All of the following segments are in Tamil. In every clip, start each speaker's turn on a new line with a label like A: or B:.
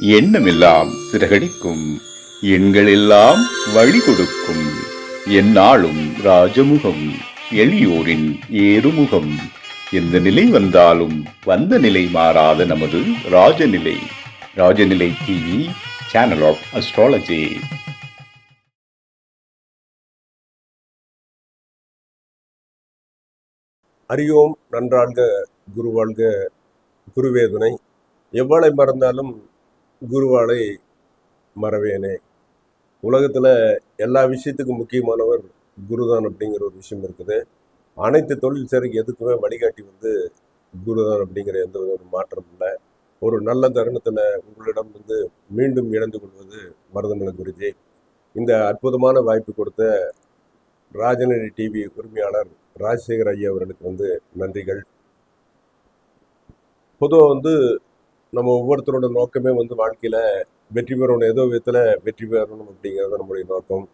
A: எண்ணமெல்லாம் சிறகடிக்கும். எண்களெல்லாம் வழி கொடுக்கும் எந்நாளும் ராஜமுகம் எளியோரின் ஏறுமுகம். எந்த நிலை வந்தாலும் வந்த நிலை மாறாத நமது Rajanilai. Rajanilai TV channel of astrology
B: அறியோம் நன்றாழ்க குருவாழ்க குருவேதனை. எவ்வளவு மறந்தாலும் குருவாளை மறவேனே. உலகத்தில் எல்லா விஷயத்துக்கும் முக்கியமானவர் குருதான் அப்படிங்கிற ஒரு விஷயம் இருக்குது. அனைத்து தொழில் சேருக்கு எதுக்குமே வழிகாட்டி வந்து குருதான் அப்படிங்கிற எந்த ஒரு மாற்றம் இல்லை. ஒரு நல்ல தருணத்தில் உங்களிடம் வந்து மீண்டும் இணைந்து கொள்வது மருதமலை குருஜி. இந்த அற்புதமான வாய்ப்பு கொடுத்த ராஜநடி டிவி உரிமையாளர் ராஜசேகர் ஐயா அவர்களுக்கு வந்து நன்றிகள். பொதுவாக வந்து நம்ம ஒவ்வொருத்தரோட நோக்கமே வந்து வாழ்க்கையில் வெற்றி பெறணும். ஏதோ விதத்தில் வெற்றி பெறணும் அப்படிங்கிறது நம்முடைய நோக்கம்.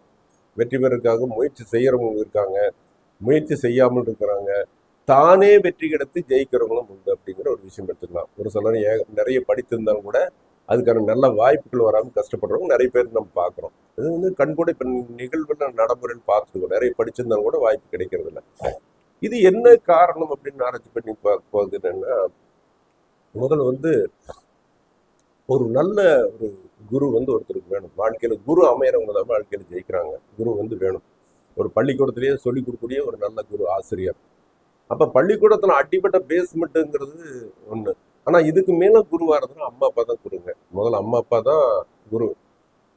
B: வெற்றி பெறதுக்காக முயற்சி செய்கிறவங்க இருக்காங்க. முயற்சி செய்யாமல் இருக்கிறாங்க. தானே வெற்றி கிடைத்து ஜெயிக்கிறவங்களும் உண்டு அப்படிங்கிற ஒரு விஷயம் எடுத்துக்கலாம். ஒரு சிலர் ஏ நிறைய படித்திருந்தாலும் கூட அதுக்கான நல்ல வாய்ப்புகள் வராமல் கஷ்டப்படுறவங்க நிறைய பேர் நம்ம பார்க்குறோம். இது வந்து கண்கூட இப்போ நிகழ்வுகள் நடைமுறையில் பார்த்துருக்கோம் நிறைய படிச்சிருந்தாலும் கூட வாய்ப்பு கிடைக்கிறது இல்லை இது என்ன காரணம் அப்படின்னு ஆராய்ச்சி பண்ணி பார்க்கும்போது என்னன்னா முதல் வந்து ஒரு நல்ல ஒரு குரு வந்து ஒருத்தருக்கு வேணும். வாழ்க்கையில் குரு அமையிறவங்க தான் வாழ்க்கையில் ஜெயிக்கிறாங்க. குரு வந்து வேணும். ஒரு பள்ளிக்கூடத்துலேயே சொல்லிக் கொடுக்கக்கூடிய ஒரு நல்ல குரு ஆசிரியர். அப்போ பள்ளிக்கூடத்தில் அடிப்பட்ட பேஸ்மெண்ட்டுங்கிறது ஒன்று ஆனால் இதுக்கு மேலே குருவாகிறதுனா அம்மா அப்பா தான் குருங்க. முதல்ல அம்மா அப்பா தான் குரு.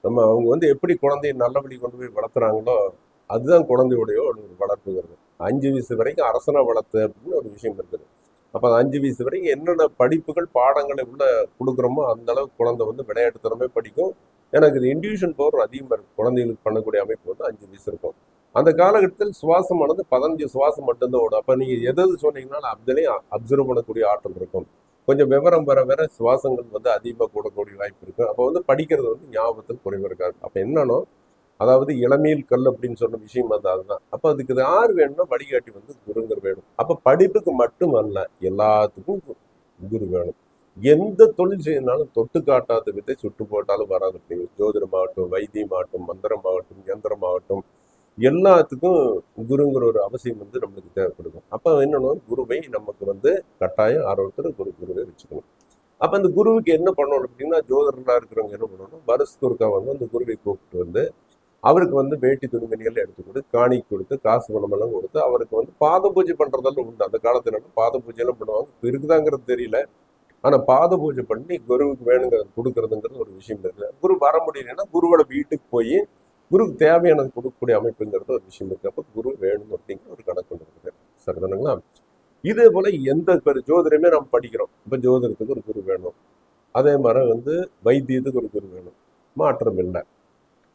B: நம்ம அவங்க வந்து எப்படி குழந்தைய நல்ல வழி கொண்டு போய் வளர்த்துறாங்களோ அதுதான் குழந்தையுடைய ஒரு வளர்ப்புங்கிறது அஞ்சு வயசு வரைக்கும் அரசனை வளர்த்து அப்படின்னு ஒரு விஷயம் இருக்குது அப்போ அந்த அஞ்சு வயசு வரைக்கும் என்னென்ன படிப்புகள் பாடங்களை உள்ள கொடுக்குறோமோ அந்த அளவுக்கு குழந்தை வந்து விளையாட்டு திறமை படிக்கும். எனக்கு இது இன்டியூஷன் பவர் அதிகமாக இருக்கும் குழந்தைகளுக்கு பண்ணக்கூடிய அமைப்பு வந்து அஞ்சு வயசு இருக்கும். அந்த காலகட்டத்தில் சுவாசமானது பதினஞ்சு சுவாசம் மட்டும்தான் ஓடும். அப்போ நீங்கள் எது எது சொன்னீங்கனாலும் அதுலேயும் அப்சர்வ் பண்ணக்கூடிய ஆற்றல் இருக்கும். கொஞ்சம் விவரம் வர வர சுவாசங்கள் வந்து அதிகமாக கூடக்கூடிய வாய்ப்பு இருக்கும் அப்போ வந்து படிக்கிறது வந்து ஞாபகத்தில் குறைவு இருக்காது. அப்போ என்னன்னா அதாவது இளமையில் கல் அப்படின்னு சொன்ன விஷயம் வந்து அதுதான். அப்போ அதுக்கு இது யார் வேணும்னா வழிகாட்டி வந்து குருங்கர் வேணும். அப்போ படிப்புக்கு மட்டும் அல்ல எல்லாத்துக்கும் கு- குரு வேணும். எந்த தொழில் செய்யணும்னாலும் தொட்டு காட்டாத வித்தை சுட்டு போட்டாலும் வராது. அப்படிங்கிறது ஜோதிடமாகட்டும் வைத்தியமாகட்டும் மந்திரமாகட்டும் யந்திரமாகட்டும் எல்லாத்துக்கும் குருங்கிற ஒரு அவசியம் வந்து நம்மளுக்கு தேவைப்படுது. அப்போ என்னன்னா குருவை நமக்கு வந்து கட்டாயம் ஆரோக்கியத்தில் குரு குருவை வச்சுக்கணும். அப்போ அந்த குருவுக்கு என்ன பண்ணணும் அப்படின்னா ஜோதிடர்களாக இருக்கிறவங்க என்ன பண்ணணும்? வருஷத்துக்கு ஒருக்கா வந்து அந்த குருவை கூப்பிட்டு வந்து அவருக்கு வந்து வேட்டி துணிமணிகள் எடுத்து கொடுத்து காணி கொடுத்து காசு பணமெல்லாம் கொடுத்து அவருக்கு வந்து பாத பூஜை பண்ணுறதெல்லாம் உண்டு. அந்த காலத்துல பாத பூஜைலாம் பண்ணுவாங்க. இப்போ இருக்குதாங்கிறது தெரியல. ஆனால் பாத பூஜை பண்ணி குருவுக்கு வேணுங்கிறது கொடுக்கறதுங்கிறது ஒரு விஷயம் இருக்குது குரு வர முடியலன்னா குருவோட வீட்டுக்கு போய் குருக்கு தேவையானது கொடுக்கக்கூடிய அமைப்புங்கிறது ஒரு விஷயம் இருக்குது அப்போ குரு வேணும் அப்படிங்கிற ஒரு கணக்கு ஒன்று இருக்குது. சரிதானுங்களா? இதே போல் எந்த பேர் ஜோதிடமே நம்ம படிக்கிறோம். இப்போ ஜோதிடத்துக்கு ஒரு குரு வேணும். அதே மாதிரி வந்து வைத்தியத்துக்கு ஒரு குரு வேணும். மாற்றம் இல்லை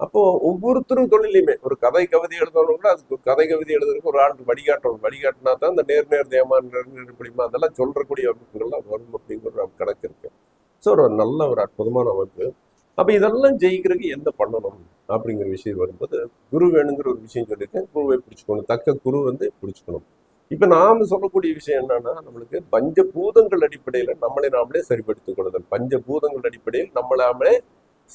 B: அப்போ ஒவ்வொருத்தரும் தொழிலையுமே. ஒரு கதை கவிதை எழுதணும் கூட அதுக்கு கதை கவிதை எழுதுறதுக்கு ஒரு ஆண்டு வழிகாட்டணும். வழிகாட்டினா தான் இந்த நேர் நேர் தேமான் நேர் நேர் பிடிமா அதெல்லாம் சொல்றக்கூடிய அமைப்புகள்லாம் வரும் அப்படிங்கிற ஒரு கணக்கு இருக்கு. ஸோ ஒரு நல்ல ஒரு அற்புதமான அமைப்பு. அப்போ இதெல்லாம் ஜெயிக்கிறதுக்கு எந்த பண்ணணும் அப்படிங்கிற விஷயம் வரும்போது குரு வேணுங்கிற ஒரு விஷயம் சொல்லியிருக்கேன். குருவை பிடிச்சிக்கணும். தக்க குரு வந்து பிடிச்சிக்கணும். இப்போ நாம் சொல்லக்கூடிய விஷயம் என்னன்னா நம்மளுக்கு பஞ்சபூதங்கள் அடிப்படையில் நம்மளை நாமளே சரிப்படுத்திக் கொள்ளுதல். பஞ்சபூதங்கள் அடிப்படையில் நம்மளாமலே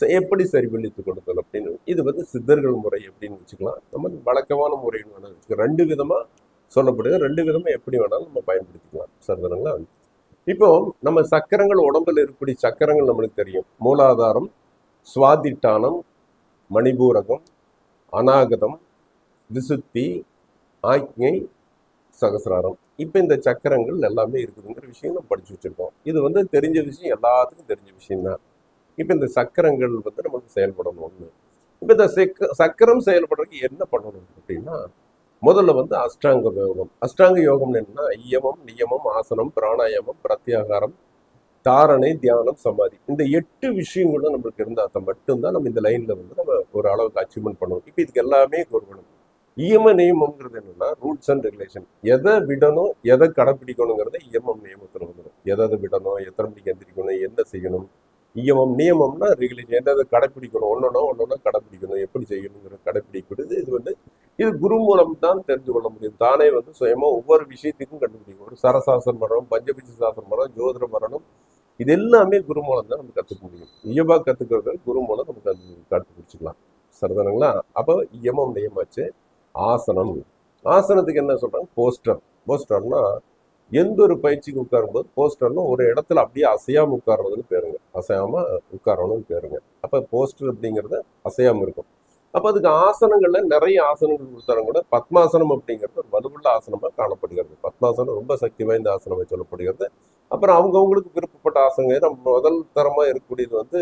B: எப்படி சரிபடுத்திக் கொடுத்தல் அப்படின்னு? இது வந்து சித்தர்கள் முறை அப்படின்னு வச்சுக்கலாம். நம்ம வழக்கமான முறைன்னு வேணாலும் வச்சுக்கலாம். ரெண்டு விதமாக சொல்லப்படுது. ரெண்டு விதமாக எப்படி வேணாலும் நம்ம பயன்படுத்திக்கலாம். சரிதானுங்களா? இப்போ நம்ம சக்கரங்கள் உடம்புல இருக்கக்கூடிய சக்கரங்கள் நம்மளுக்கு தெரியும். மூலாதாரம் சுவாதிட்டானம் மணிபூரகம் அநாகதம் விசுத்தி ஆக்ஞை சகசிராரம். இப்போ இந்த சக்கரங்கள் எல்லாமே இருக்குதுங்கிற விஷயம் நம்ம படிச்சு வச்சுருக்கோம். இது வந்து தெரிஞ்ச விஷயம் எல்லாத்துக்கும் தெரிஞ்ச விஷயம்தான். இப்போ இந்த சக்கரங்கள் வந்து நமக்கு செயல்படணும் ஒன்று இப்போ இந்த சக்க சக்கரம் செயல்படுறதுக்கு என்ன பண்ணணும் அப்படின்னா முதல்ல வந்து அஷ்டாங்க யோகம். அஷ்டாங்க யோகம்னு என்னன்னா ஐயமம் நியமம் ஆசனம் பிராணாயாமம் பிரத்யாகாரம் தாரணை தியானம் சமாதி. இந்த எட்டு விஷயங்களும் நம்மளுக்கு இருந்தால் மட்டும்தான் நம்ம இந்த லைன்ல வந்து நம்ம ஒரு அளவுக்கு அச்சீவ்மெண்ட் பண்ணுவோம். இப்போ இதுக்கு எல்லாமே கொடுக்கணும் இயம நியமம்ங்கிறது என்னன்னா ரூல்ஸ் அண்ட் ரெகுலேஷன் எதை விடணும் எதை கடைப்பிடிக்கணுங்கிறத இயமம் நியமத்தில் வந்துடும் எதை எதை விடணும் எத்தனை மணிக்கு எந்திரிக்கணும் என்ன செய்யணும் இயமம் நியமம்னா ரெகுலேஷன் எதை கடைப்பிடிக்கணும்? ஒன்னொன்னா ஒன்னொன்னா கடைப்பிடிக்கணும். எப்படி செய்யணுங்கிற கடைப்பிடிக்கிறது. இது வந்து இது குரு மூலம் தான் தெரிந்து கொள்ள முடியும். தானே வந்து சுயமாக ஒவ்வொரு விஷயத்துக்கும் கண்டுபிடிக்கும் ஒரு சரசாசன மரணம் பஞ்சபிஜ சாசன மரணம் ஜோதிடம் மரணம் இது எல்லாமே குரு மூலம் தான் நம்ம கற்றுக்க முடியும். இயல்பா கற்றுக்கிறது குரு மூலம் நம்ம கற்று பிடிச்சிக்கலாம் சரிதானுங்களா? அப்போ இயமம் நியமாச்சு. ஆசனம். ஆசனத்துக்கு என்ன சொல்கிறாங்க போஸ்டர். போஸ்டர்னா எந்த ஒரு பயிற்சிக்கு உட்காரும்போது போஸ்டர்னா ஒரு இடத்துல அப்படியே அசையாமல் உட்கார்றதுன்னு பேருங்க. அசையாமல் உட்காரணும்னு பேருங்க. அப்போ போஸ்டர் அப்படிங்கிறது அசையாமல் இருக்கும். அப்போ அதுக்கு ஆசனங்களில் நிறைய ஆசனங்கள் கொடுத்தாலும் கூட பத்மாசனம் அப்படிங்கிறது ஒரு வலுவுள்ள ஆசனமாக காணப்படுகிறது. பத்மாசனம் ரொம்ப சக்தி வாய்ந்த ஆசனமாக சொல்லப்படுகிறது. அப்புறம் அவங்கவுங்களுக்கு விருப்பப்பட்ட ஆசனங்கள் நம்ம முதல் தரமாக இருக்கக்கூடியது வந்து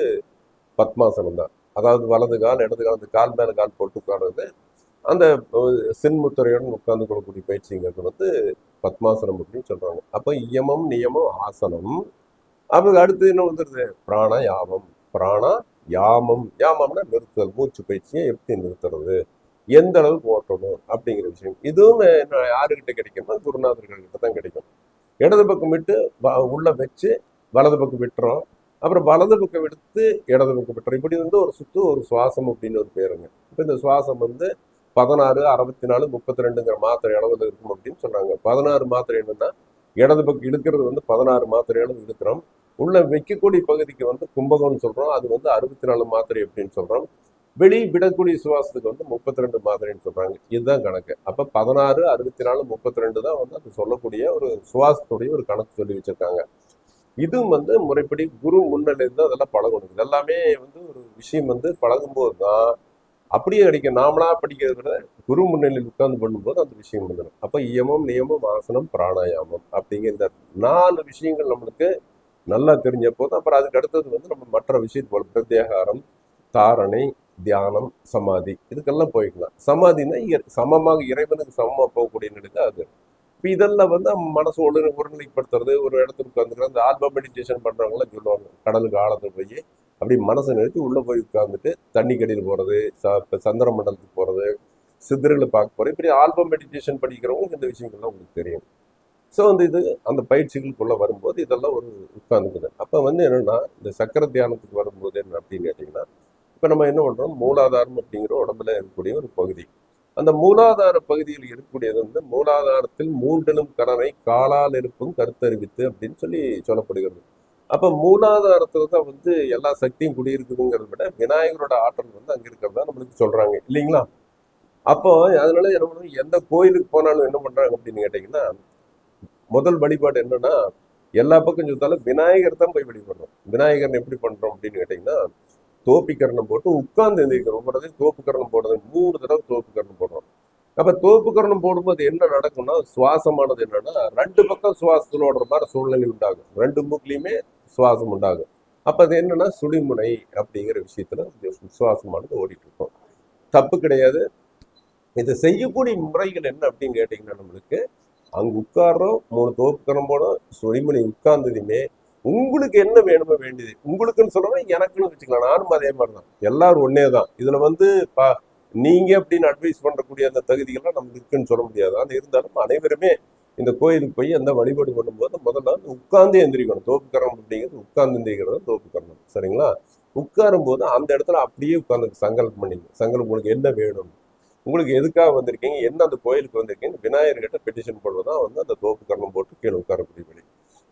B: பத்மாசனம் தான். அதாவது வலது கால் இடது கால் அந்த கால் மேலே கால் போட்டு உட்கார்றது அந்த அஹ், சின்முத்திரையுடன் உட்கார்ந்து கொள்ளக்கூடிய பயிற்சிங்கிறது வந்து பத்மாசனம் அப்படின்னு சொல்றாங்க. அப்போ இயமம் நியமம் ஆசனம். அப்போ அடுத்து என்ன வந்துடுது பிராணாயாமம் பிராணா யாமம். யாமம்னா நிறுத்துதல் மூச்சு பயிற்சியை எப்படி நிறுத்துறது? எந்த அளவுக்கு ஓட்டணும் அப்படிங்கிற விஷயம். இதுவும் என்ன யாருக்கிட்ட கிடைக்கும்னா குருநாதர்கள்கிட்ட தான் கிடைக்கும். இடது பக்கம் விட்டு வ- உள்ள வச்சு வலது பக்கம் விட்டுறோம். அப்புறம் வலது பக்கம் எடுத்து இடது பக்கம் விட்டுறோம். இப்படி வந்து ஒரு சுத்து ஒரு சுவாசம் அப்படின்னு ஒரு பேருங்க. இப்போ இந்த சுவாசம் வந்து பதினாறு அறுபத்தி நாலு முப்பத்தி ரெண்டுங்கிற மாத்திரை அளவில் இருக்கும் அப்படின்னு சொன்னாங்க பதினாறு மாத்திரை என்னன்னா இடது பக்கம் இழுக்கிறது வந்து பதினாறு மாத்திரை அளவு இழுக்கிறோம். உள்ள வைக்கக்கூடிய பகுதிக்கு வந்து கும்பகம்னு சொல்றோம். அது வந்து அறுபத்தி நாலு மாத்திரை அப்படின்னு சொல்றோம். வெளி விடக்கூடிய சுவாசத்துக்கு வந்து முப்பத்தி ரெண்டு மாத்திரைன்னு சொல்றாங்க. இதுதான் கணக்கு. அப்ப பதினாறு அறுபத்தி நாலு முப்பத்தி ரெண்டு தான் வந்து அது சொல்லக்கூடிய ஒரு சுவாசத்துடைய ஒரு கணக்கு சொல்லி வச்சிருக்காங்க. இதுவும் வந்து முறைப்படி குரு முன்னிலையிருந்து அதெல்லாம் பழகணும். இது எல்லாமே வந்து ஒரு விஷயம் வந்து பழகும்போது தான் அப்படியே கிடைக்கும். நாமளா படிக்கிறத விட குரு முன்னிலையில் உட்கார்ந்து பண்ணும்போது அந்த விஷயம் வந்துடும் அப்போ இயமம் நியமம் ஆசனம் பிராணாயாமம் அப்படிங்கிற இந்த நாலு விஷயங்கள் நம்மளுக்கு நல்லா தெரிஞ்ச போது அப்புறம் அதுக்கு அடுத்தது வந்து நம்ம மற்ற விஷயத்து போல் பிரத்யேகாரம் தாரணை தியானம் சமாதி இதுக்கெல்லாம் போய்க்கலாம். சமாதினா சமமாக இறைவனுக்கு சமமாக போகக்கூடிய நிலைக்கு அது. இப்போ இதெல்லாம் வந்து மனசு ஒழு ஒருநிலைப்படுத்துறது ஒரு இடத்துல உட்காந்துக்கிறது அந்த ஆல்பம் மெடிடேஷன் பண்ணுறவங்களாம் சொல்லுவாங்க கடலுக்கு ஆழத்தை போய் அப்படி மனசை நிறுத்தி உள்ளே போய் உட்காந்துட்டு தண்ணி கடியில் போகிறது ச- இப்போ சந்திர மண்டலத்துக்கு போகிறது சித்திரங்களை பார்க்க போகிறது இப்படி ஆல்பம் மெடிடேஷன் படிக்கிறவங்களுக்கு இந்த விஷயங்கள்லாம் உங்களுக்கு தெரியும். ஸோ வந்து இது அந்த பயிற்சிகளுக்குள்ளே வரும்போது இதெல்லாம் ஒரு உட்கார்ந்துக்குது. அப்போ வந்து என்னென்னா இந்த சக்கர தியானத்துக்கு வரும்போது என்ன அப்படின்னு கேட்டிங்கன்னா இப்போ நம்ம என்ன பண்ணுறோம் மூலாதாரம் அப்படிங்கிற உடம்புல இருக்கக்கூடிய ஒரு பகுதி. அந்த மூலாதார பகுதியில் இருக்கக்கூடியது வந்து மூலாதாரத்தில் மூண்டலும் கரனை காலால் இருப்பும் கருத்தறிவித்து அப்படின்னு சொல்லி சொல்லப்படுகிறது. அப்ப மூலாதாரத்துல தான் வந்து எல்லா சக்தியும் குடியிருக்குதுங்கிறத விட விநாயகரோட ஆற்றல் வந்து அங்க இருக்கிறதா நம்மளுக்கு சொல்றாங்க. இல்லைங்களா? அப்போ அதனால என்ன பண்ணுவோம் எந்த கோயிலுக்கு போனாலும் என்ன பண்றாங்க அப்படின்னு கேட்டீங்கன்னா முதல் வழிபாடு என்னன்னா எல்லா பக்கம் சுத்தாலும் விநாயகர் தான் போய் வழிபடுறோம் விநாயகர் எப்படி பண்றோம் அப்படின்னு கேட்டீங்கன்னா தோப்பிக்கரணம் போட்டு உட்கார்ந்து எந்திரிக்கிறோம் போடுறது தடவையும் தோப்புக்கரணம் போடுறது மூணு தடவை தோப்புக்கரணம் போடுறோம். அப்ப தோப்புக்கரணம் போடும்போது என்ன நடக்கும்னா சுவாசமானது என்னன்னா ரெண்டு பக்கம் சுவாசத்தில் ஓடுற மாதிரி சூழ்நிலை உண்டாகும். ரெண்டு மூக்குலையுமே சுவாசம் உண்டாகும். அப்ப அது என்னன்னா சுழிமுனை அப்படிங்கிற விஷயத்துல சுவாசமானது ஓடிட்டு இருக்கும். தப்பு கிடையாது. இதை செய்யக்கூடிய முறைகள் என்ன அப்படின்னு கேட்டீங்கன்னா நம்மளுக்கு அங்கே உட்கார்றோம் மூணு தோப்புக்கரம் போடும் சுழிமுனை உட்கார்ந்ததுமே உங்களுக்கு என்ன வேணுமோ வேண்டியது. உங்களுக்குன்னு சொல்லணும் எனக்குன்னு வச்சுக்கலாம். நானும் அதே மாதிரி தான் எல்லாரும் ஒன்னே தான் இதில் வந்து பா நீங்க அப்படின்னு அட்வைஸ் பண்ணக்கூடிய அந்த தகுதிகள்லாம் நமக்கு இருக்குன்னு சொல்ல முடியாது. அது இருந்தாலும் அனைவருமே இந்த கோயிலுக்கு போய் அந்த வழிபாடு பண்ணும்போது முதல்ல வந்து உட்கார்ந்து எந்திரிக்கணும். தோப்புக்கரணம் அப்படிங்கிறது உட்கார்ந்து எந்திரிக்கிறது தோப்புக்கரணம் சரிங்களா? உட்காரும் போது அந்த இடத்துல அப்படியே உட்காந்து சங்கல்பம் பண்ணிங்க சங்கல்பம் உங்களுக்கு என்ன வேணும்? உங்களுக்கு எதுக்காக வந்திருக்கீங்க? என்ன அந்த கோயிலுக்கு வந்திருக்கீங்க விநாயகர்கிட்ட பெட்டிஷன் போடுவதான் வந்து அந்த தோப்புக்கரணம் போட்டு கீழே உட்காரக்கூடிய வழி.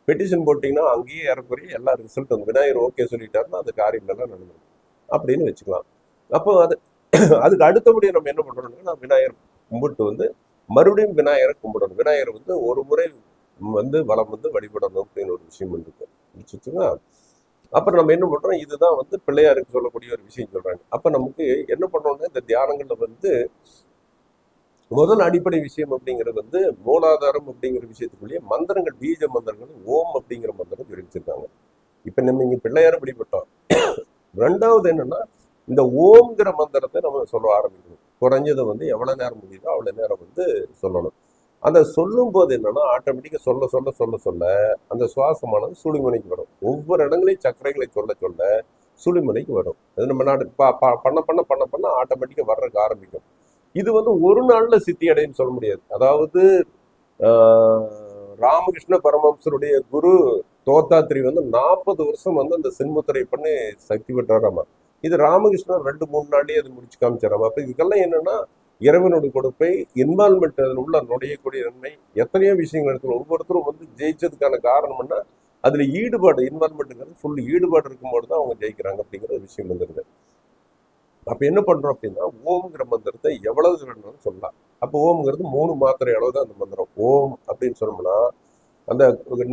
B: பெட்டிஷன் போட்டிங்கன்னா அங்கேயே ஏறக்குறைய எல்லா ரிசல்ட் வந்து விநாயகர் ஓகே சொல்லிட்டாருன்னா அந்த காரியம் எல்லாம் நடந்துடும் அப்படின்னு வச்சுக்கலாம். அப்போ அது அதுக்கு அடுத்தபடியாக நம்ம என்ன பண்றோம்னா விநாயகர் கும்பிட்டு வந்து மறுபடியும் விநாயகரை கும்பிடணும். விநாயகர் வந்து ஒரு முறை வந்து வளம் வந்து வழிபடணும் அப்படின்னு ஒரு விஷயம் இருக்கு. வச்சுச்சுங்களா அப்புறம் நம்ம என்ன பண்றோம்? இதுதான் வந்து பிள்ளையாருக்கு சொல்லக்கூடிய ஒரு விஷயம் சொல்றாங்க. அப்ப நமக்கு என்ன பண்றோம்னா இந்த தியானங்கள்ல வந்து முதல் அடிப்படை விஷயம் அப்படிங்கிறது வந்து மூலாதாரம் அப்படிங்கிற விஷயத்துக்குள்ளேயே மந்திரங்கள் பீஜ மந்திரங்கள் ஓம் அப்படிங்கிற மந்திரம் சொல்லி வச்சிருக்காங்க இப்ப நம்ம இங்க பிள்ளையார வழிபட்டோம். ரெண்டாவது என்னன்னா இந்த ஓம்ங்கிற மந்திரத்தை நம்ம சொல்ல ஆரம்பிக்கணும். குறைஞ்சது வந்து எவ்வளோ நேரம் முடியுதோ அவ்வளோ நேரம் வந்து சொல்லணும். அந்த சொல்லும் போது என்னன்னா ஆட்டோமேட்டிக்காக சொல்ல சொல்ல சொல்ல சொல்ல அந்த சுவாசமானது சுழிமுனைக்கு வரும். ஒவ்வொரு இடங்களையும் சர்க்கரைகளை சொல்ல சொல்ல சுழிமுனைக்கு வரும். அது நம்ம நாடு ப- ப- பண்ண பண்ண பண்ண பண்ண ஆட்டோமேட்டிக்காக வர்றதுக்கு ஆரம்பிக்கும். இது வந்து ஒரு நாளில் சித்தி அடைன்னு சொல்ல முடியாது. அதாவது ஆஹ், ராமகிருஷ்ண பரமஹம்சருடைய குரு தோத்தாத்திரி வந்து நாற்பது வருஷம் வந்து அந்த சின்முத்திரை பண்ணி சக்தி பெற்றாராமா? இது ராமகிருஷ்ணன் ரெண்டு மூணு நாள்லயே அது முடிச்சு காமிச்சிடறாங்க அப்போ இதுக்கெல்லாம் என்னன்னா இறைவனுடைய கொடுப்பை இன்வால்மெண்ட் அதில் உள்ள நுழையக்கூடிய நன்மை எத்தனையோ விஷயங்கள் இடத்துல ஒவ்வொருத்தரும் வந்து ஜெயிச்சதுக்கான காரணம்னா அதில் அதுல ஈடுபாடு இன்வால்மெண்ட்டுங்கிறது ஃபுல் ஈடுபாடு இருக்கும்போது தான் அவங்க ஜெயிக்கிறாங்க அப்படிங்கிற ஒரு விஷயம் வந்துருது. அப்ப என்ன பண்றோம் அப்படின்னா ஓம்ங்கிற மந்திரத்தை எவ்வளவு வேணும்னு சொல்லலாம். அப்போ ஓம்ங்கிறது மூணு மாத்திரை அளவு தான் அந்த மந்திரம். ஓம் அப்படின்னு சொன்னோம்னா அந்த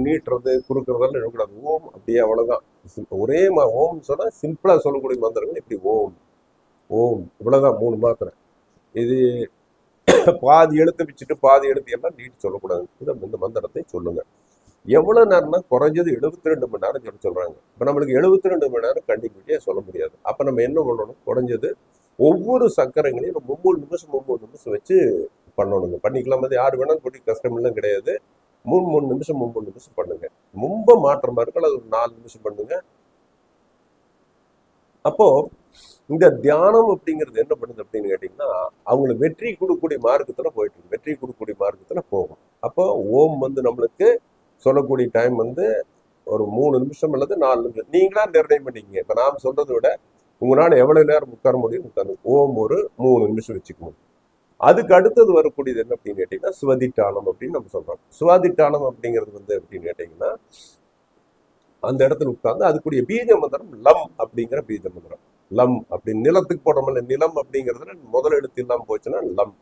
B: நீட்டுறது குறுக்கிறதெல்லாம் இருக்கக்கூடாது ஓம் அப்படியே அவ்வளோதான் ஒரே மா ஓம்னு சொன்னால் சிம்பிளாக சொல்லக்கூடிய மந்திரங்கள் இப்படி ஓம் ஓம் இவ்வளோதான் மூணு மாத்திரை. இது பாதி எழுத்து வச்சுட்டு பாதி எழுத்து எல்லாம் நீட்டு சொல்லக்கூடாது. இந்த இந்த மந்திரத்தை சொல்லுங்கள் எவ்வளோ நேரம்னா குறைஞ்சது 72 ரெண்டு மணி நேரம் சொல்லி சொல்கிறாங்க இப்போ நம்மளுக்கு 72 ரெண்டு மணி நேரம் கண்டிப்பாக சொல்ல முடியாது. அப்போ நம்ம என்ன பண்ணணும்? குறைஞ்சது ஒவ்வொரு சக்கரங்களையும் நம்ம மும்மூணு நிமிஷம் மும்மூணு நிமிஷம் வச்சு பண்ணணுங்க. பண்ணிக்கலாம். அது யார் வேணாலும் கூட்டி கஷ்டம் எல்லாம் கிடையாது. மூணு மூணு நிமிஷம் மூணு மூணு நிமிஷம் பண்ணுங்க. ரொம்ப மாற்றமா இருக்கு அது ஒரு நாலு நிமிஷம் பண்ணுங்க. அப்போ இந்த தியானம் அப்படிங்கிறது என்ன பண்ணுது அப்படின்னு கேட்டீங்கன்னா அவங்களுக்கு வெற்றி கொடுக்கக்கூடிய மார்க்கத்துல போயிட்டு இருக்கு. வெற்றி கொடுக்கக்கூடிய மார்க்கத்துல போகும். அப்போ ஓம் வந்து நம்மளுக்கு சொல்லக்கூடிய டைம் வந்து ஒரு மூணு நிமிஷம் அல்லது நாலு நிமிஷம். நீங்களா நிர்ணயம் பண்ணிக்கங்க. இப்ப நாம் சொல்றதை விட உங்களால எவ்வளவு நேரம் உட்கார முடியும்? உட்காந்து ஓம் ஒரு மூணு நிமிஷம் வச்சுக்கணும். அதுக்கு அடுத்தது வரக்கூடியது என்ன அப்படின்னு கேட்டீங்கன்னா சுவதிட்டானம் அப்படின்னு நம்ம சொல்றோம். சுவாதிட்டானம் அப்படிங்கிறது வந்து எப்படின்னு கேட்டீங்கன்னா அந்த இடத்துல உட்கார்ந்து அதுக்குரிய பீஜ மந்திரம் லம் அப்படிங்கிற பீஜ மந்திரம். லம் அப்படி நிலத்துக்கு போடுறோம்ல நிலம் அப்படிங்கிறதுல முதல் எழுத்து இல்லாமல் போச்சுன்னா லம்.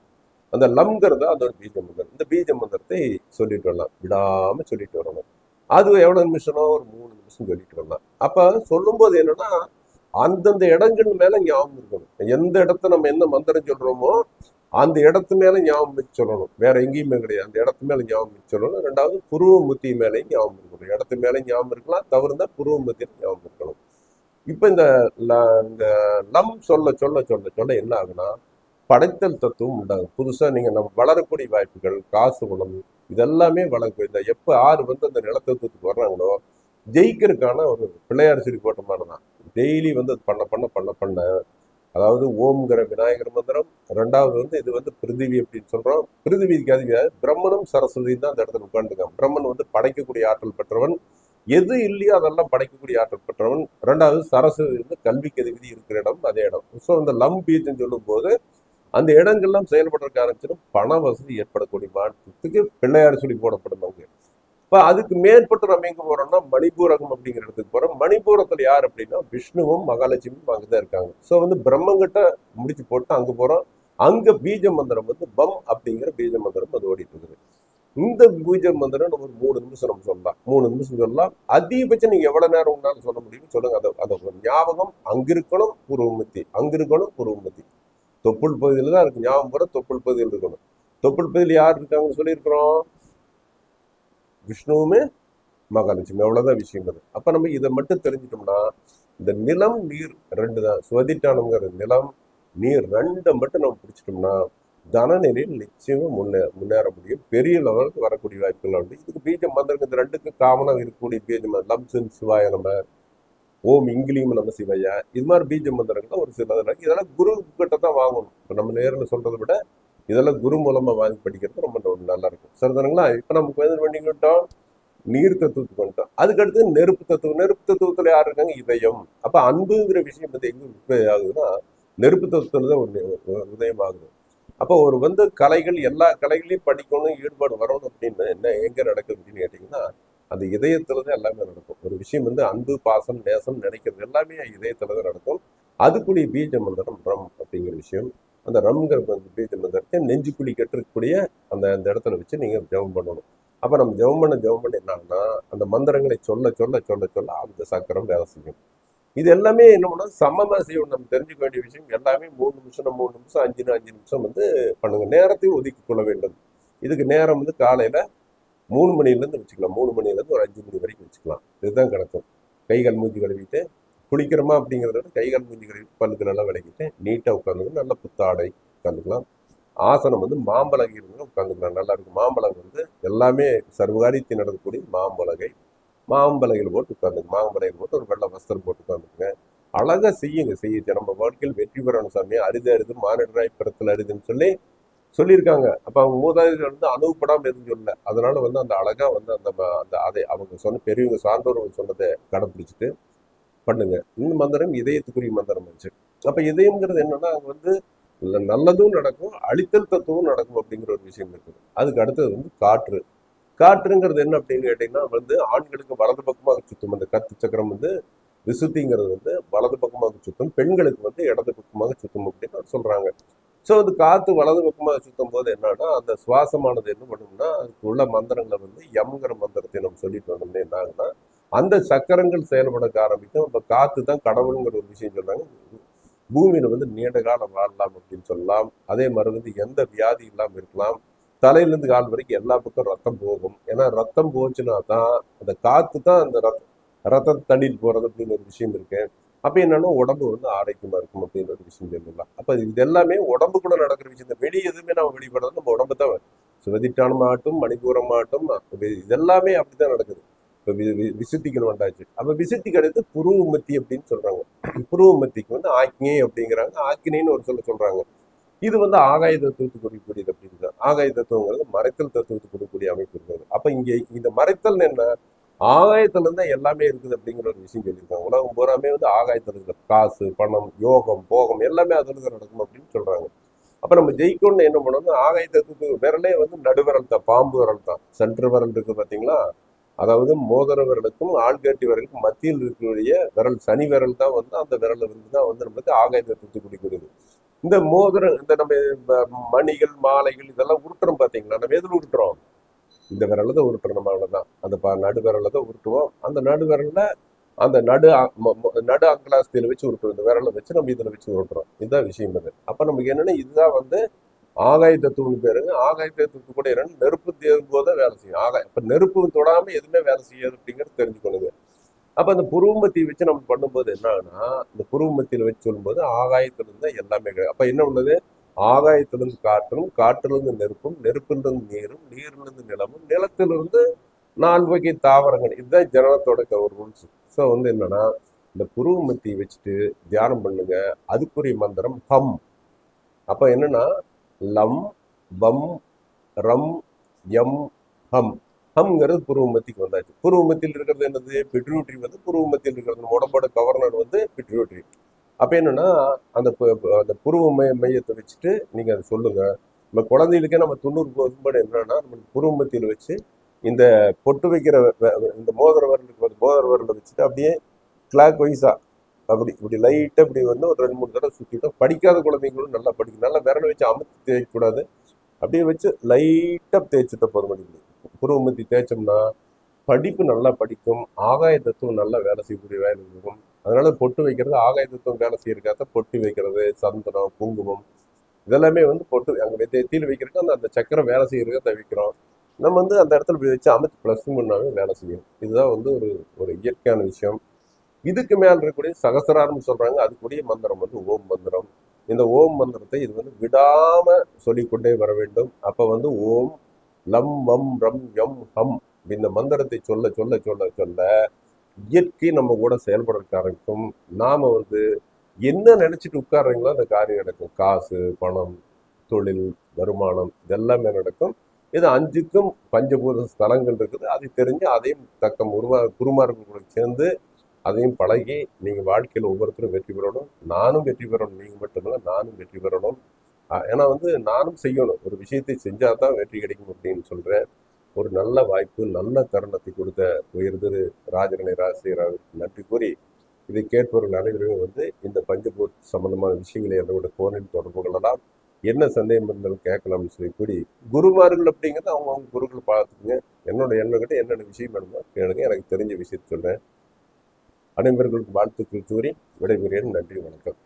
B: அந்த லம்ங்கிறது அதோட பீஜ மந்திரம். இந்த பீஜ மந்திரத்தை சொல்லிட்டு வரலாம். விடாம சொல்லிட்டு வரணும். அது எவ்வளவு நிமிஷம்னா ஒரு மூணு நிமிஷம் சொல்லிட்டு வரலாம். அப்ப சொல்லும்போது என்னன்னா அந்தந்த இடங்கள் மேல ஞாபகம் இருக்கணும். எந்த இடத்த நம்ம என்ன மந்திரம் சொல்றோமோ அந்த இடத்து மேலே ஞாபகம் வச்சு சொல்லணும். வேற எங்கேயுமே கிடையாது. அந்த இடத்து மேலே ஞாபகம் வச்சு சொல்லணும். ரெண்டாவது புருவ மேலே ஞாபகம் இருக்கணும். இடத்து மேலே ஞாபகம் இருக்கலாம். தவிர்த்தா புருவ ஞாபகம் இருக்கணும். இப்போ இந்த ல- இந்த லம் சொல்ல சொல்ல சொல்ல சொல்ல என்ன ஆகுனா படைத்தல் தத்துவம் உண்டாகும். புதுசாக நீங்கள் நம்ம வளரக்கூடிய வாய்ப்புகள் காசு குணம் இதெல்லாமே வளர்க்கும் இந்த எப்போ ஆறு வந்து அந்த நிலத்தத்துவத்துக்கு வர்றாங்களோ ஜெயிக்கிறதுக்கான ஒரு பிள்ளையார் சிரி போட்ட மாதிரி தான். டெய்லி வந்து அது பண்ண பண்ண பண்ண பண்ண அதாவது ஓம்ங்கிற விநாயகர் மந்திரம். ரெண்டாவது வந்து இது வந்து பிருத்திவி அப்படின்னு சொல்றோம். பிருத்திவிக்கு அதிக பிரம்மனும் சரஸ்வதி தான் அந்த இடத்துல உட்காந்துருக்கான் பிரம்மன் வந்து படைக்கக்கூடிய ஆற்றல் பெற்றவன். எது இல்லையோ அதெல்லாம் படைக்கக்கூடிய ஆற்றல் பெற்றவன். ரெண்டாவது சரஸ்வதி வந்து கல்விக்கு அதிபதி இருக்கிற இடம் அதே இடம். ஸோ அந்த லம் பீச்சுன்னு சொல்லும் போது அந்த இடங்கள்லாம் செயல்படுறதுக்கு ஆரம்பிச்சிடும். பண வசதி ஏற்படக்கூடிய மாற்றத்துக்கு பிள்ளையார் சொல்லி போடப்படும் அவங்க இப்போ அதுக்கு மேற்பட்டு நம்ம எங்கே போகிறோம்னா மணிபூரகம் அப்படிங்கிற இடத்துக்கு போகிறோம் மணிபூரத்தில் யார் அப்படின்னா விஷ்ணுவும் மகாலட்சுமியும் அங்கதான் இருக்காங்க. ஸோ வந்து பிரம்மங்கிட்ட முடிச்சு போட்டு அங்கே போகிறோம் அங்கே பீஜ மந்திரம் வந்து பம் அப்படிங்கிற பீஜ மந்திரம் அது ஓடிட்டு இருக்குது இந்த பீஜ மந்திரம் நம்ம ஒரு மூணு நிமிஷம் நம்ம சொல்லலாம். மூணு நிமிஷம் சொல்லலாம். அதிகபட்சம் நீங்க எவ்வளவு நேரம் உங்களால சொல்ல முடியும்னு சொல்லுங்க. அதை அதை ஞாபகம் அங்க இருக்கணும் பூர்வமத்தி அங்க இருக்கணும் தொப்புள் பகுதியில் தான் இருக்கு. ஞாபகம் வர தொப்புள் பகுதியில் இருக்கணும். தொப்புள் பகுதியில் யார் இருக்காங்கன்னு சொல்லியிருக்கிறோம். விஷ்ணுவுமே மகாலட்சுமி. அவ்வளோதான் விஷயம் அது நம்ம இதை மட்டும் தெரிஞ்சிட்டோம்னா இந்த நிலம் நீர் ரெண்டு தான். சுவதிட்டானங்கிற நிலம் நீர் ரெண்டை மட்டும் நம்ம பிடிச்சிட்டோம்னா தனநிலையில் நிச்சயமாக முன்னே முன்னேற முடியும். பெரிய லெவலுக்கு வரக்கூடிய வாய்ப்புகள் உண்டு. இதுக்கு பீஜம் மந்திரம் இந்த ரெண்டுக்கு காமனாக இருக்கக்கூடிய பீஜம் லம்சன் சிவாய நம்ம ஓம் இங்கிலியும் நம்ம சிவையா. இது மாதிரி பீஜ மந்திரங்கள்லாம் ஒரு சில இதெல்லாம் குரு கிட்ட தான் வாங்கணும். இப்போ நம்ம நேரில் சொல்கிறத விட இதெல்லாம் குரு மூலமாக வாங்கி படிக்கிறது ரொம்ப நல்லாயிருக்கும். நல்லா இருக்கும் சரிதானுங்களா இப்போ நமக்கு வந்து பண்ணிக்கிட்டோம் நீர் தத்துவத்துக்கு வந்துட்டோம். அதுக்கடுத்து நெருப்பு தத்துவம் நெருப்பு தத்துவத்தில் யார் இருக்காங்க? இதயம். அப்போ அன்புங்கிற விஷயம் வந்து எங்கே உற்பத்தி ஆகுதுன்னா நெருப்பு தத்துவத்தில் தான் ஒரு உதயம் ஆகுது அப்போ ஒரு வந்து கலைகள் எல்லா கலைகளையும் படிக்கணும் ஈடுபாடு வரணும் அப்படின்னு என்ன எங்கே நடக்குது அப்படின்னு கேட்டிங்கன்னா அந்த இதயத்தில் தான் எல்லாமே நடக்கும். ஒரு விஷயம் வந்து அன்பு பாசம் நேசம் நினைக்கிறது எல்லாமே இதயத்தில் தான் நடக்கும். அதுக்குரிய பீஜம் வந்து ரம் அப்படிங்கிற விஷயம். அந்த ரம்ங்கிற அந்த பீஜ மந்திரத்தை நெஞ்சுக்குழி கட்டிருக்கக்கூடிய அந்த அந்த இடத்துல வச்சு நீங்கள் ஜெபம் பண்ணணும். அப்போ நம்ம ஜெபம் பண்ண ஜெபம் பண்ண என்னன்னா அந்த மந்திரங்களை சொல்ல சொல்ல சொல்ல சொல்ல அந்த சக்கரம் வேலை செய்யும். இது எல்லாமே என்ன பண்ணால் சமமாக செய்யணும். நம்ம தெரிஞ்சுக்க வேண்டிய விஷயம் எல்லாமே மூணு நிமிஷம் மூணு நிமிஷம் அஞ்சு அஞ்சு நிமிஷம் வந்து பண்ணுங்க. நேரத்தையும் ஒதுக்கி கொள்ள வேண்டும். இதுக்கு நேரம் வந்து காலையில் மூணு மணிலேருந்து வச்சுக்கலாம். மூணு மணிலேருந்து ஒரு அஞ்சு மணி வரைக்கும் வச்சுக்கலாம். இதுதான் கிடக்கும் கைகள் மூஞ்சி கழுவிட்டு குளிக்கிறோமா அப்படிங்கிறத விட கைகள் மூஞ்சி கழுவி பல்லுக்கு நல்லா விளக்கிட்டு நீட்டாக உட்காந்துக்கணும் நல்ல புத்தாடை உட்காந்துக்கலாம் ஆசனம் வந்து மாம்பழகை இருந்தாலும் உட்காந்துக்கலாம் நல்லா இருக்கும். மாம்பலகை வந்து எல்லாமே சர்வகாரியத்தில் நடக்கக்கூடிய மாம்பழகை மாம்பலகையில் போட்டு உட்காந்துங்க மாம்பலகையில் போட்டு ஒரு வெள்ளை வஸ்திரம் போட்டு உட்காந்துக்குங்க அழகாக செய்யுங்க. செய்ய நம்ம வாழ்க்கையில் வெற்றி பெறணும் சாமி. அரிது அரிது மானிடராய் பிறத்தில் அரிதுன்னு சொல்லி சொல்லியிருக்காங்க. அப்போ அவங்க மூதாதையர்கள் வந்து அணுகப்படாமல் எதுவும் சொல்லல. அதனால வந்து அந்த அழகாக வந்து அந்த அந்த அதை அவங்க சொன்ன பெரியவங்க சான்றோர்கள் சொன்னதை கடைப்பிடிச்சிட்டு பண்ணுங்க. இந்த மந்திரம் இதயத்துக்குரிய மந்திரம் வந்துச்சு அப்ப இதயம்ங்கிறது என்னன்னா அங்க வந்து நல்லதும் நடக்கும் அழித்தல் தத்துவம் நடக்கும் அப்படிங்கிற ஒரு விஷயம் இருக்குது. அதுக்கு அடுத்தது வந்து காற்று. காற்றுங்கிறது என்ன அப்படின்னு கேட்டீங்கன்னா வந்து ஆண்களுக்கு வலது பக்கமாக சுத்தும் அந்த கத்து சக்கரம் வந்து விசுத்திங்கிறது வந்து வலது பக்கமாக சுத்தும் பெண்களுக்கு வந்து இடது பக்கமாக சுத்தும் அப்படின்னு சொல்றாங்க. ஸோ அது காற்று வலது பக்கமாக சுத்தும் போது என்னன்னா அந்த சுவாசமானது என்ன பண்ணும்னா அதுக்கு உள்ள மந்திரங்களை வந்து யம்ங்கிற மந்திரத்தை நம்ம சொல்லிட்டு வந்தோம்னா என்ன ஆகுனா அந்த சக்கரங்கள் செயல்பட ஆரம்பிக்கும். இப்போ காற்று தான் கடவுளுங்கிற ஒரு விஷயம் சொன்னாங்க பூமியில வந்து நீண்ட காலம் வாழலாம் அப்படின்னு சொல்லலாம். அதே மாதிரி வந்து எந்த வியாதி இல்லாமல் இருக்கலாம். தலையிலேருந்து கால் வரைக்கும் எல்லா பக்கம் ரத்தம் போகும். ஏன்னா ரத்தம் போச்சுன்னா தான் அந்த காற்று தான் அந்த ரத்த ரத்தம் தள்ளிட்டு போறது அப்படின்னு ஒரு விஷயம் இருக்கு. அப்போ என்னன்னா உடம்பு வந்து ஆரோக்கியமா இருக்கும் அப்படின்ற ஒரு விஷயம் சொல்லலாம் அப்ப இது எல்லாமே உடம்பு கூட நடக்கிற விஷயம் இந்த வெளி எதுவுமே நம்ம வெளிப்படுறது நம்ம உடம்பு தான். சுவதிட்டானமாகட்டும் மணிபூரமாகட்டும் இது இதெல்லாமே அப்படிதான் நடக்குது. இப்போ வி விசுத்திகள் வந்தாச்சு அப்போ விசுத்திக்கு அடுத்து புருவமத்தி அப்படின்னு சொல்றாங்க. புருவமத்திக்கு வந்து ஆக்கினை அப்படிங்கிறாங்க. ஆக்கினைன்னு ஒரு சொல்ல சொல்றாங்க. இது வந்து ஆகாய தத்துவத்துக்கு கொடுக்கக்கூடியது அப்படின்னு ஆகாய தத்துவங்கிறது மறைத்தல் தத்துவத்துக்கு கொடுக்கக்கூடிய அமைப்பு இருக்கிறது. அப்ப இங்க இந்த மறைத்தல் என்ன? ஆகாயத்துல இருந்தா எல்லாமே இருக்குது அப்படிங்கிற ஒரு விஷயம் சொல்லியிருக்காங்க. உலகம் பூராமே வந்து ஆகாயத்தில் இருக்கிற காசு பணம் யோகம் போகம் எல்லாமே அதில் தான் நடக்கும் அப்படின்னு சொல்றாங்க. அப்ப நம்ம ஜெயிக்கணும்னு என்ன பண்ணணும் ஆகாய விரலே வந்து நடுவிரல் தான் பாம்பு விரல் தான். சென்ட்ரு விரல் இருக்கு பாத்தீங்களா? அதாவது மோதிர விரலுக்கும் ஆள்காட்டி விரலுக்கும் மத்தியில் இருக்கக்கூடிய விரல் சனி விரல் தான் வந்து அந்த விரல் வந்து தான் வந்து நம்மளுக்கு ஆகாயத்தை தத்துவத்துக்கு இந்த மோதிரம் இந்த நம்ம மணிகள் மாலைகள் இதெல்லாம் உருட்டுறோம் பார்த்தீங்களா நம்ம எதில் உருட்டுறோம்? இந்த விரல தான் உருட்டுறோம் நம்ம அவ்வளவுதான். அந்த ப- நடு விரல தான் உருட்டுவோம். அந்த நடு விரல்ல அந்த நடு ம- நடு அங்கலாஸ்தியில் வச்சு உருட்டுறோம். இந்த விரலை வச்சு நம்ம இதில் வச்சு உருட்டுறோம். இதுதான் விஷயம் இது அப்போ நமக்கு என்னன்னா இதுதான் வந்து ஆகாய தத்துவம்னு பேருங்க ஆகாய தத்துவத்து கூட என்னன்னா நெருப்பு தேடும் போது வேலை செய்யும். ஆகாய இப்ப நெருப்பு தொடாம எதுவுமே வேலை செய்யாது அப்படிங்கிறது தெரிஞ்சுக்கணுங்க. அப்ப அந்த புருவமத்தியை வச்சு நம்ம பண்ணும்போது என்னன்னா இந்த புருவமத்தியில வச்சு சொல்லும்போது ஆகாயத்திலிருந்து எல்லாமே கிடையாது அப்ப என்ன உள்ளது? ஆகாயத்திலிருந்து காற்றும் காற்றிலிருந்து நெருப்பும் நெருப்பிலிருந்து நீரும் நீரிலிருந்து நிலமும் நிலத்திலிருந்து நான்கு வகை தாவரங்கள். இதுதான் ஜனனத்தோட ஒரு ரூல்ஸ் ஸோ வந்து என்னன்னா இந்த புருவமத்தியை வச்சுட்டு தியானம் பண்ணுங்க. அதுக்குரிய மந்திரம் ஹம். அப்ப என்னன்னா லம் பம் ரம் எம் ஹம். ஹம்ங்கிறது புருவமத்திக்கு வந்தாச்சு. புருவமத்தியில் இருக்கிறது என்னது? பிட்ரூட்ரி வந்து புருவமத்தியில் இருக்கிறது. உடம்போட கவர்னர் வந்து பிட்ரூட்ரி அப்போ என்னென்னா அந்த அந்த புருவ மைய மையத்தை வச்சுட்டு நீங்கள் அதை சொல்லுங்கள் நம்ம குழந்தைகளுக்கே நம்ம தொண்ணூறு போகும்போது என்னன்னா நம்மளுக்கு புருவமத்தியில் வச்சு இந்த பொட்டு வைக்கிற இந்த மோதிர வரலுக்கு வந்து மோதிர வரலை வச்சுட்டு அப்படியே கிளாக் வைஸாக அப்படி இப்படி லைட்டாக இப்படி வந்து ஒரு ரெண்டு மூணு தடவை சுத்திட்டோம். படிக்காத குழந்தைங்களும் நல்லா படிக்கும் நல்லா விரல வச்சு அமுத்தி தேய்க்கக்கூடாது அப்படியே வச்சு லைட்டாக தேய்ச்சிட்ட போதும் படிக்குது புருவமத்தி தேய்ச்சோம்னா படிப்பு நல்லா படிக்கும். ஆகாய தத்துவம் நல்லா வேலை செய்யக்கூடிய வேலை இருக்கும். அதனால பொட்டு வைக்கிறது ஆகாய தத்துவம் வேலை செய்யறதுக்காக பொட்டு வைக்கிறது சந்தனம் குங்குமம் இதெல்லாமே வந்து பொட்டு அங்கே நெத்தியில் வைக்கிறதுக்கு அந்த அந்த சக்கரம் வேலை செய்யறதுக்கு தவிக்கிறோம் நம்ம வந்து அந்த இடத்துல இப்படி வச்சு அமைச்சு ப்ளஸ் பண்ணாவே வேலை செய்யும். இதுதான் வந்து ஒரு ஒரு இயற்கையான விஷயம். இதுக்கு மேல இருக்கக்கூடிய சகசரார்னு சொல்றாங்க. அதுக்குரிய மந்திரம் வந்து ஓம் மந்திரம். இந்த ஓம் மந்திரத்தை இது வந்து விடாம சொல்லிக்கொண்டே வர வேண்டும். அப்ப வந்து ஓம் லம் வம் ரம் யம் ஹம் இந்த மந்திரத்தை சொல்ல சொல்ல சொல்ல சொல்ல இயற்கை நம்ம கூட செயல்படுறதுக்கு ஆரம்பிக்கும். நாம வந்து என்ன நினைச்சிட்டு உட்கார்றீங்களோ அந்த காரியம் நடக்கும். காசு பணம் தொழில் வருமானம் இதெல்லாமே நடக்கும். இது அஞ்சுக்கும் பஞ்சபூத ஸ்தலங்கள் இருக்குது. அது தெரிஞ்சு அதையும் தக்க உருவா குருமார்கள் கூட சேர்ந்து அதையும் பழகி நீங்கள் வாழ்க்கையில் ஒவ்வொருத்தரும் வெற்றி பெறணும். நானும் வெற்றி பெறணும். நீங்கள் மட்டுமில்ல நானும் வெற்றி பெறணும். ஏன்னா வந்து நானும் செய்யணும். ஒரு விஷயத்தை செஞ்சால் தான் வெற்றி கிடைக்கும் அப்படின்னு சொல்கிறேன் ஒரு நல்ல வாய்ப்பு நல்ல தருணத்தை கொடுத்த உயர் திரு ராஜகணை ராசியராவுக்கு நன்றி கூறி இதை கேட்பவர்கள் அனைவருமே வந்து இந்த பஞ்சபூர் சம்பந்தமான விஷயங்களை என்னோட போனில் தொடர்பு கொள்ளலாம். என்ன சந்தேகம் இருந்தாலும் கேட்கலாம்னு சொல்லி கூறி குருமார்கள் அப்படிங்கிறது அவங்க அவங்க குருக்கள் பார்த்துக்குங்க. என்னோட எண்ணங்கிட்ட என்னென்ன விஷயம் வேணுமோ கேளுங்க. எனக்கு தெரிஞ்ச விஷயத்தை சொல்கிறேன் அனைவர்களுக்கு வாழ்த்துக்கள் கூறி விடைபெறுகிறேன். நன்றி வணக்கம்.